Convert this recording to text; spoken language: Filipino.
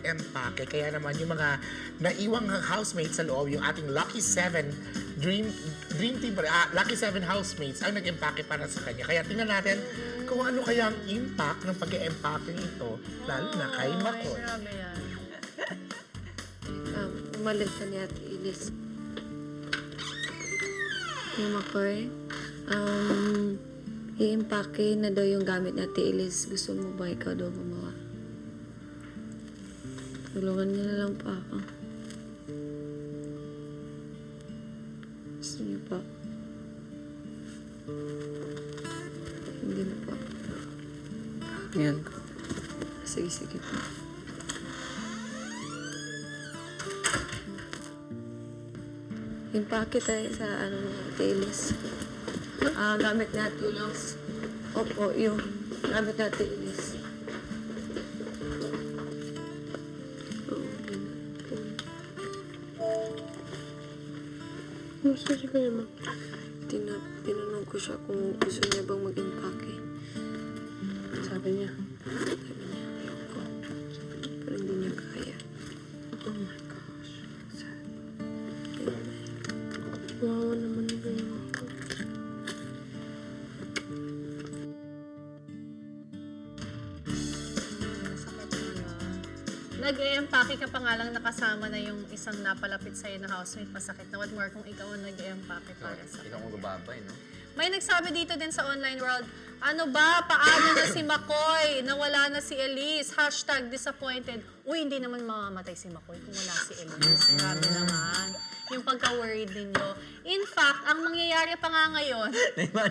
empake. Kaya naman yung mga naiwang housemates sa loob, yung ating Lucky Seven Dream Dream Team, ah, Lucky Seven housemates ang nag-empake para sa kanya. Kaya tingnan natin kung ano kaya ang impact ng pag-empake ito, lalo na kay Ay, Makoy. Um, umalis ka ni Ate Ilis. Yung Makoy, um, i-impake na daw yung gamit ni Ate Ilis. Gusto mo ba ikaw daw gumawa? Tulungan niya na lang pa ako. Gusto niyo pa? Hindi na pa. Yan. Sige, sige pa. Impake tayo sa ano Ilis. Ah, gamit ni Ate Ilis. Opo, yung gamit ni Ate Gusto si Kuya Ma. Tina tinanong ko siya kung gusto niya bang mag-impake. Sabi niya. Sabi niya, Nag-e-empake ka pa nga lang nakasama na yung isang napalapit sa'yo na housemate. Masakit na. What more kung ikaw ang nag-e-empake para sa Ikaw ang gababay, no? May nagsabi dito din sa online world, ano ba, paano na si McCoy? Nawala na si Elise. Hashtag disappointed. Uy, hindi naman mamamatay si McCoy kung wala si Elise. Grabe naman. Yung pagka-worried ninyo. In fact, ang mangyayari pa nga ngayon,